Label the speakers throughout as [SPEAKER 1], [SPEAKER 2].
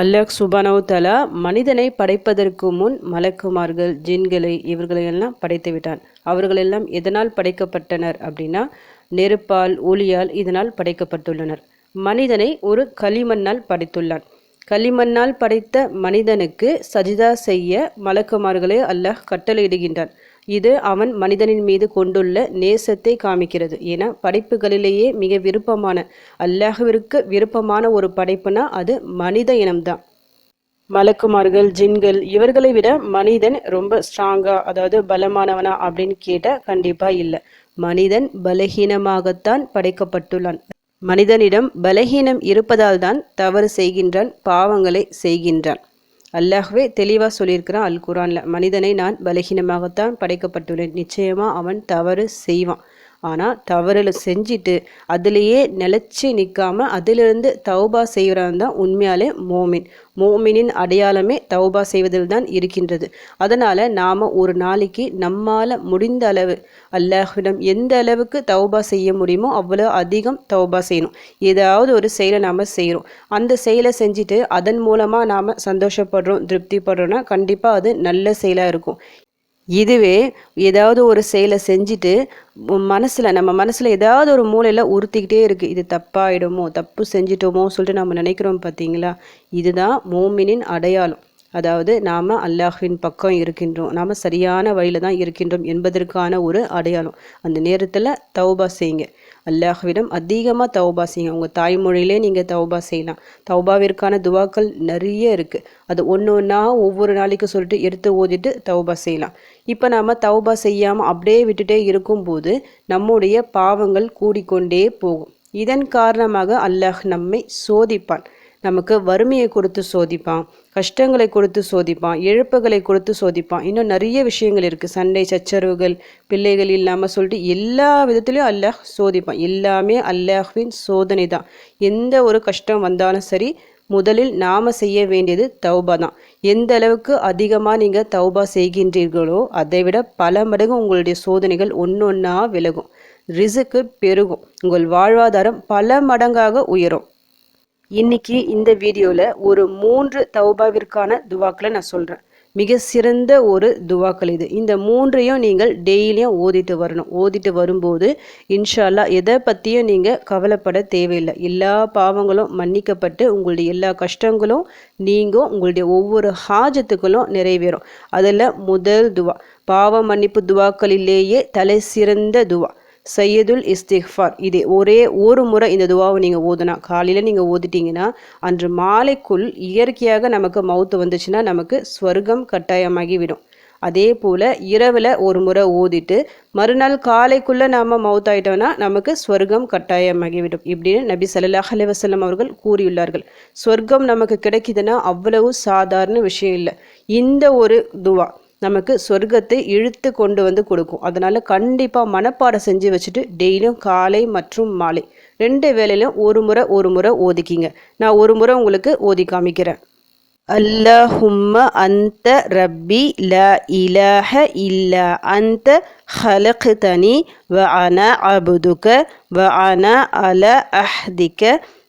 [SPEAKER 1] அல்லாஹ் சுபானவு தலா மனிதனை படைப்பதற்கு முன் மலக்குமார்கள் ஜின்களை இவர்களையெல்லாம் படைத்து விட்டான். அவர்களெல்லாம் எதனால் படைக்கப்பட்டனர் அப்படின்னா நெருப்பால் ஒளியால் இதனால் படைக்கப்பட்டுள்ளனர். மனிதனை ஒரு களிமண்ணால் படைத்துள்ளான். களிமண்ணால் படைத்த மனிதனுக்கு சஜிதா செய்ய மலக்குமார்களே அல்லாஹ் கட்டளையிடுகின்றான். இது அவன் மனிதனின் மீது கொண்டுள்ள நேசத்தை காமிக்கிறது. ஏன்னா படைப்புகளிலேயே மிக விருப்பமான அல்லாஹுவிற்கு விருப்பமான ஒரு படைப்புனா அது மனித இனம்தான். மலக்குமார்கள் ஜின்கள் இவர்களை விட மனிதன் ரொம்ப ஸ்ட்ராங்கா அதாவது பலமானவனா அப்படின்னு கேட்டால் கண்டிப்பாக இல்லை. மனிதன் பலகீனமாகத்தான் படைக்கப்பட்டுள்ளான். மனிதனிடம் பலகீனம் இருப்பதால் தான் தவறு செய்கின்றான் பாவங்களை செய்கின்றான். அல்லாஹ்வே தெளிவாக சொல்லியிருக்கிறான் அல் குரானில் மனிதனை நான் பலகீனமாகத்தான் படைக்கப்பட்டுள்ளேன். நிச்சயமாக அவன் தவறு செய்வான். ஆனால் தவறில் செஞ்சுட்டு அதுலேயே நிலச்சி நிற்காம அதிலிருந்து தௌபா செய்கிறவன் தான் உண்மையாலே மோமின். மோமினின் அடையாளமே தௌபா செய்வதில் தான் இருக்கின்றது. அதனால் நாம் ஒரு நாளைக்கு நம்மால் முடிந்த அளவு அல்லாஹிடம் எந்த அளவுக்கு தௌபா செய்ய முடியுமோ அவ்வளோ அதிகம் தௌபா செய்யணும். ஏதாவது ஒரு செயலை நாம் செய்கிறோம் அந்த செயலை செஞ்சுட்டு அதன் மூலமாக நாம் சந்தோஷப்படுறோம் திருப்திப்படுறோன்னா கண்டிப்பாக அது நல்ல செயலாக இருக்கும். இதுவே ஏதாவது ஒரு செயலை செஞ்சுட்டு மனசில் நம்ம மனசில் ஏதாவது ஒரு மூலையில் உறுத்திக்கிட்டே இருக்குது இது தப்பாயிடுமோ தப்பு செஞ்சிட்டோமோ சொல்லிட்டு நம்ம நினைக்கிறோம் பார்த்தீங்களா இதுதான் மோமினின் அடையாளம். அதாவது நாம் அல்லாஹின் பக்கம் இருக்கின்றோம். நாம் சரியான வழியில் தான் இருக்கின்றோம் என்பதற்கான ஒரு அடையாளம். அந்த நேரத்தில் தௌபா செய்யுங்க. அல்லாஹ்விடம் அதிகமாக தௌபா செய்யுங்க. உங்கள் தாய்மொழியிலே நீங்கள் தௌபா செய்யலாம். தௌபாவிற்கான துவாக்கள் நிறைய இருக்குது அது ஒன்று ஒன்றா ஒவ்வொரு நாளைக்கு சொல்லிட்டு எடுத்து ஓதிட்டு தௌபா செய்யலாம். இப்போ நாம் தௌபா செய்யாமல் அப்படியே விட்டுட்டே இருக்கும்போது நம்முடைய பாவங்கள் கூடிக்கொண்டே போகும். இதன் காரணமாக அல்லாஹ் நம்மை சோதிப்பான். நமக்கு வறுமையை கொடுத்து சோதிப்பான் கஷ்டங்களை கொடுத்து சோதிப்பான் இழப்புகளை கொடுத்து சோதிப்பான். இன்னும் நிறைய விஷயங்கள் இருக்குது சண்டை சச்சரவுகள் பிள்ளைகள் இல்லாமல் சொல்லிட்டு எல்லா விதத்துலேயும் அல்லாஹ் சோதிப்பான். எல்லாமே அல்லாஹ்வின் சோதனை தான் எந்த ஒரு கஷ்டம் வந்தாலும் சரி முதலில் நாம் செய்ய வேண்டியது தௌபா தான் எந்த அளவுக்கு அதிகமாக நீங்கள் தௌபா செய்கின்றீர்களோ அதை விட பல மடங்கு உங்களுடைய சோதனைகள் ஒன்று ஒன்றா விலகும். ரிசுக்கு பெருகும். உங்கள் வாழ்வாதாரம் பல மடங்காக உயரும். இன்னைக்கு இந்த வீடியோவில் ஒரு மூன்று தௌபாவிற்கான துவாக்களை நான் சொல்கிறேன் மிக சிறந்த ஒரு துவாக்கள் இது. இந்த மூன்றையும் நீங்கள் டெய்லியும் ஓதிட்டு வரணும். ஓதிட்டு வரும்போது இன்ஷால்லா எதை பற்றியும் நீங்கள் கவலைப்பட தேவையில்லை. எல்லா பாவங்களும் மன்னிக்கப்பட்டு உங்களுடைய எல்லா கஷ்டங்களும் நீங்கள் உங்களுடைய ஒவ்வொரு ஹாஜத்துக்களும் நிறைவேறும். அதில் முதல் துவா. பாவ மன்னிப்பு துவாக்களிலேயே தலை சிறந்த துவா. சையதுல் இஸ்திஃபார் இதே ஒரே ஒரு முறை இந்த துவாவை நீங்கள் ஓதுனா காலையில் நீங்கள் ஓதிட்டீங்கன்னா அன்று மாலைக்குள் இயற்கையாக நமக்கு மவுத்து வந்துச்சுன்னா நமக்கு ஸ்வர்க்கம் கட்டாயமாகி விடும் அதே போல் இரவில் ஒரு முறை ஓதிட்டு மறுநாள் காலைக்குள்ளே நாம் மவுத்தாயிட்டோம்னா நமக்கு ஸ்வர்க்கம் கட்டாயமாகிவிடும் இப்படின்னு நபி சல்லாஹ் அலி அவர்கள் கூறியுள்ளார்கள். ஸ்வர்க்கம் நமக்கு கிடைக்குதுன்னா அவ்வளவு சாதாரண விஷயம் இல்லை. இந்த ஒரு துவா. நமக்கு சொர்க்கத்தை இழுத்து கொண்டு வந்து கொடுக்கும். அதனால் கண்டிப்பாக மனப்பாடம் செஞ்சு வச்சுட்டு டெய்லியும் காலை மற்றும் மாலை ரெண்டு வேலையிலும் ஒரு முறை ஒரு முறை ஓதிக்கிங்க. நான் ஒரு முறை உங்களுக்கு ஓதி காமிக்கிறேன். அல்லஹும்ம அந்த ரப்பி ல இலஹ இல்ல அந்த ஹலக்தனி வ அன அபுதுக வ அன அல அஹ்திக்க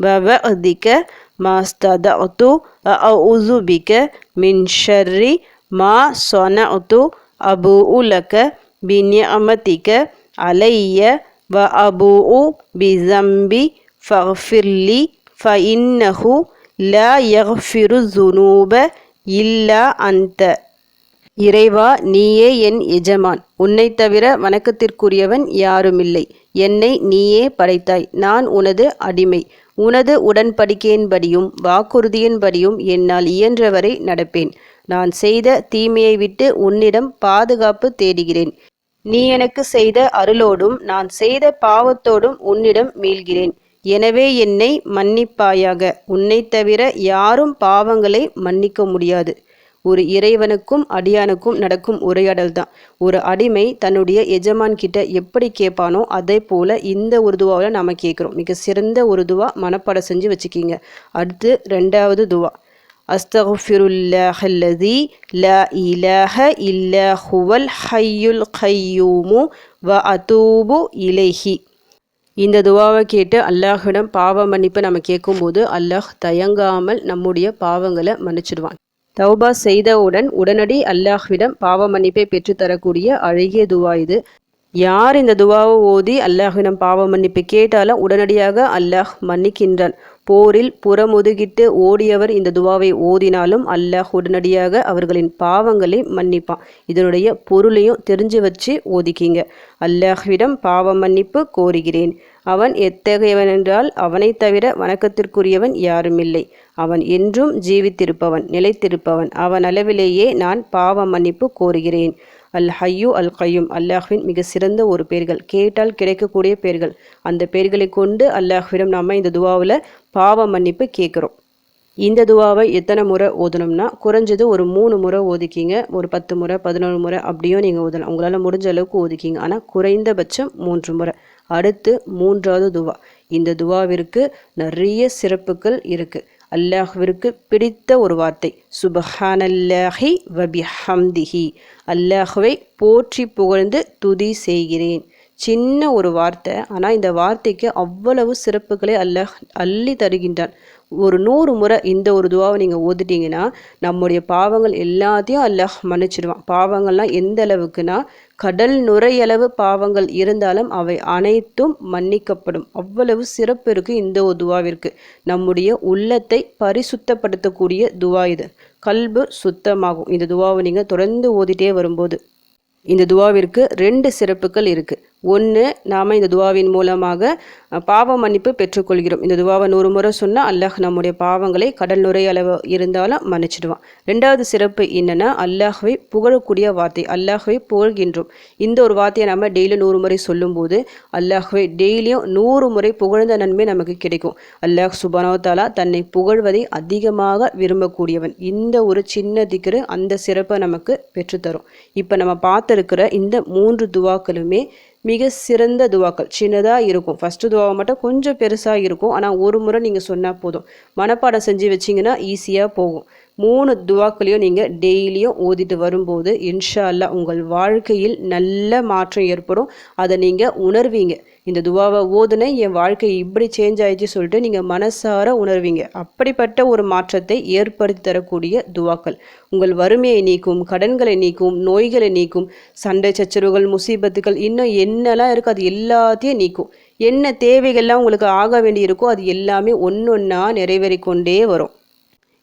[SPEAKER 1] வ வஅதிக மாஸ்ததஅது அஊது மின் ஷர்ரி மா சொனஉத்து அபு உலக பின்யமதிக அலைய வ அபு உ பிசம்பி ஃபஃபிர்லி ஃபஇன்னஹு ல யஃபிரு ஜுனூப இல்லா அந்த இறைவா நீயே என் எஜமான். உன்னை தவிர வணக்கத்திற்குரியவன் யாருமில்லை. என்னை நீயே படைத்தாய். நான் உனது அடிமை. உனது உடன்படிக்கையின்படியும் வாக்குறுதியின்படியும் என்னால் இயன்றவரை நடப்பேன். நான் செய்த தீமையை விட்டு உன்னிடம் பாதுகாப்பு தேடுகிறேன். நீ எனக்கு செய்த அருளோடும் நான் செய்த பாவத்தோடும் உன்னிடம் மீள்கிறேன். எனவே என்னை மன்னிப்பாயாக. உன்னை தவிர யாரும் பாவங்களை மன்னிக்க முடியாது. ஒரு இறைவனுக்கும் அடியானுக்கும் நடக்கும் உரையாடல் தான் ஒரு அடிமை தன்னுடைய எஜமான் கிட்ட எப்படி கேட்பானோ அதே போல் இந்த ஒரு துவாவில் நாம் கேட்குறோம். மிக சிறந்த ஒரு துவா மனப்பாடம் செஞ்சு வச்சுக்கிங்க. அடுத்து ரெண்டாவது துவா. அஸ்தகுஃபிருல்லாஹல்லதி ல இலஹ இல்ல ஹுவல் ஹையுல் ஹையூமு வ அதூபு இலைஹி. இந்த துவாவை கேட்டு அல்லாஹிடம் பாவ மன்னிப்பு நம்ம கேட்கும்போது அல்லாஹ் தயங்காமல் நம்முடைய பாவங்களை மன்னிச்சிடுவான். தௌபா செய்தவுடன் உடனடி அல்லாஹ்விடம் பாவ மன்னிப்பை பெற்றுத்தரக்கூடிய அழகிய துவா இது. யார் இந்த துவாவை ஓதி அல்லாஹ்விடம் பாவ மன்னிப்பு கேட்டாலும் உடனடியாக அல்லாஹ் மன்னிக்கின்றான். போரில் புறமுதுகிட்டு ஓடியவர் இந்த துவாவை ஓதினாலும் அல்லாஹ் உடனடியாக அவர்களின் பாவங்களை மன்னிப்பான். இதனுடைய பொருளையும் தெரிஞ்சு வச்சு ஓதிக்கிங்க. அல்லாஹ்விடம் பாவ மன்னிப்பு கோருகிறேன். அவன் எத்தகையவன் என்றால் அவனைத் தவிர வணக்கத்திற்குரியவன் யாருமில்லை. அவன் என்றும் ஜீவித்திருப்பவன் நிலைத்திருப்பவன். அவன் அளவிலேயே நான் பாவ மன்னிப்பு கோருகிறேன். அல் ஹையு அல் கையும் அல்லாஹ்வின் மிக சிறந்த ஒரு பேர்கள். கேட்டால் கிடைக்கக்கூடிய பேர்கள். அந்த பேர்களை கொண்டு அல்லாஹ்விடம் நம்ம இந்த துவாவில் பாவ மன்னிப்பு கேட்குறோம். இந்த துவாவை எத்தனை முறை ஓதணும்னா குறைஞ்சது ஒரு மூணு முறை ஓதிக்கிங்க. ஒரு பத்து முறை பதினொரு முறை அப்படியும் நீங்கள் ஓதலாம். உங்களால் முடிஞ்ச அளவுக்கு ஓதிக்கிங்க. ஆனால் குறைந்தபட்சம் மூன்று முறை. அடுத்து மூன்றாவது துவா. இந்த துவாவிற்கு நிறைய சிறப்புகள் இருக்குது அல்லாஹ்விற்கு பிடித்த ஒரு வார்த்தை. சுபஹானல்லாஹி வபிஹம்திஹி. அல்லாஹுவை போற்றி புகழ்ந்து துதி செய்கிறேன். சின்ன ஒரு வார்த்தை ஆனால் இந்த வார்த்தைக்கு அவ்வளவு சிறப்புகளை அல்லாஹ் அள்ளி தருகின்றான். ஒரு நூறு முறை இந்த ஒரு துவாவை நீங்கள் ஓதிட்டீங்கன்னா நம்முடைய பாவங்கள் எல்லாத்தையும் அல்லாஹ் மன்னிச்சிடுவான். பாவங்கள்லாம் எந்த அளவுக்குன்னா கடல் நுரையளவு பாவங்கள் இருந்தாலும் அவை அனைத்தும் மன்னிக்கப்படும். அவ்வளவு சிறப்பு இருக்குது இந்த ஒரு துவாவிற்கு. நம்முடைய உள்ளத்தை பரிசுத்தப்படுத்தக்கூடிய துவா இது. கல்பு சுத்தமாகும். இந்த துவாவை நீங்கள் தொடர்ந்து ஓதிட்டே வரும்போது இந்த துவாவிற்கு ரெண்டு சிறப்புகள் இருக்குது ஒன்று நாம் இந்த துவாவின் மூலமாக பாவ மன்னிப்பு பெற்றுக்கொள்கிறோம். இந்த துவாவை நூறு முறை சொன்னால் அல்லாஹ் நம்முடைய பாவங்களை கடல் நுரை அளவு இருந்தாலும் மன்னிச்சிடுவான். ரெண்டாவது சிறப்பு என்னென்னா அல்லாஹ்வை புகழக்கூடிய வார்த்தை அல்லாஹ்வை புகழ்கின்றோம். இந்த ஒரு வார்த்தையை நம்ம டெய்லி நூறு முறை சொல்லும்போது அல்லாஹ்வை டெய்லியும் நூறு முறை புகழ்ந்த நன்மை நமக்கு கிடைக்கும். அல்லாஹ் சுபனோத்தாலா தன்னை புகழ்வதை அதிகமாக விரும்பக்கூடியவன். இந்த ஒரு சின்ன திக்கரு அந்த சிறப்பை நமக்கு பெற்றுத்தரும். இப்போ நம்ம பார்த்துருக்கிற இந்த மூன்று துவாக்களுமே மிக சிறந்த துவாக்கள். சின்னதாக இருக்கும். ஃபஸ்ட்டு துவாவை மட்டும் கொஞ்சம் பெருசாக இருக்கும். ஆனால் ஒரு முறை நீங்கள் சொன்னால் போதும். மனப்பாடம் செஞ்சு வச்சிங்கன்னா ஈஸியாக போகும். மூணு துவாக்களையும் நீங்கள் டெய்லியும் ஓதிட்டு வரும்போது இன்ஷா அல்லா உங்கள் வாழ்க்கையில் நல்ல மாற்றம் ஏற்படும். அதை நீங்கள் உணர்வீங்க. இந்த துவாவை ஓதுன என் வாழ்க்கை இப்படி சேஞ்ச் ஆயிடுச்சு சொல்லிட்டு நீங்கள் மனசார உணர்வீங்க. அப்படிப்பட்ட ஒரு மாற்றத்தை ஏற்படுத்தி தரக்கூடிய துவாக்கள். உங்கள் வறுமையை நீக்கும் கடன்களை நீக்கும் நோய்களை நீக்கும் சண்டை சச்சரவுகள் முசீபத்துகள் இன்னும் என்னெல்லாம் இருக்கோ அது எல்லாத்தையும் நீக்கும். என்ன தேவைகள்லாம் உங்களுக்கு ஆக வேண்டி இருக்கோ அது எல்லாமே ஒன்று ஒன்றா நிறைவேறிக்கொண்டே வரும்.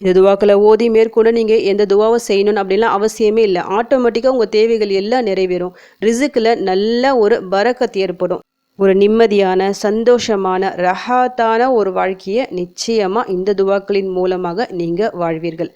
[SPEAKER 1] இந்த துவாக்களை ஓதி மேற்கொண்டு நீங்கள் எந்த துவாவை செய்யணும் அப்படின்லாம் அவசியமே இல்லை. ஆட்டோமேட்டிக்காக உங்கள் தேவைகள் எல்லாம் நிறைவேறும். ரிசுக்கில் நல்ல ஒரு பறக்கத்து ஏற்படும். ஒரு நிம்மதியான சந்தோஷமான ரஹாத்தான ஒரு வாழ்க்கையை நிச்சயமாக இந்த துவாக்களின் மூலமாக நீங்கள் வாழ்வீர்கள்.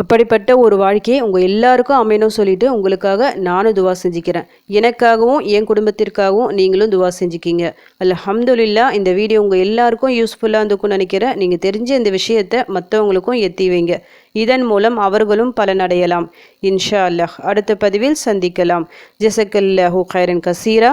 [SPEAKER 1] அப்படிப்பட்ட ஒரு வாழ்க்கையை உங்கள் எல்லாருக்கும் அமையணும் சொல்லிட்டு உங்களுக்காக நானும் துவா செஞ்சுக்கிறேன். எனக்காகவும் என் குடும்பத்திற்காகவும் நீங்களும் துவா செஞ்சுக்கிங்க. அல்ஹம்துலில்லா இந்த வீடியோ உங்கள் எல்லாருக்கும் யூஸ்ஃபுல்லாக இருந்துக்கும்னு நினைக்கிறேன். நீங்கள் தெரிஞ்ச இந்த விஷயத்தை மற்றவங்களுக்கும் எத்தி வைங்க. இதன் மூலம் அவர்களும் பலனடையலாம் இன்ஷா அல்லாஹ் அடுத்த பதிவில் சந்திக்கலாம். ஜசக்கல்லாஹூ கைரன் கசீரா.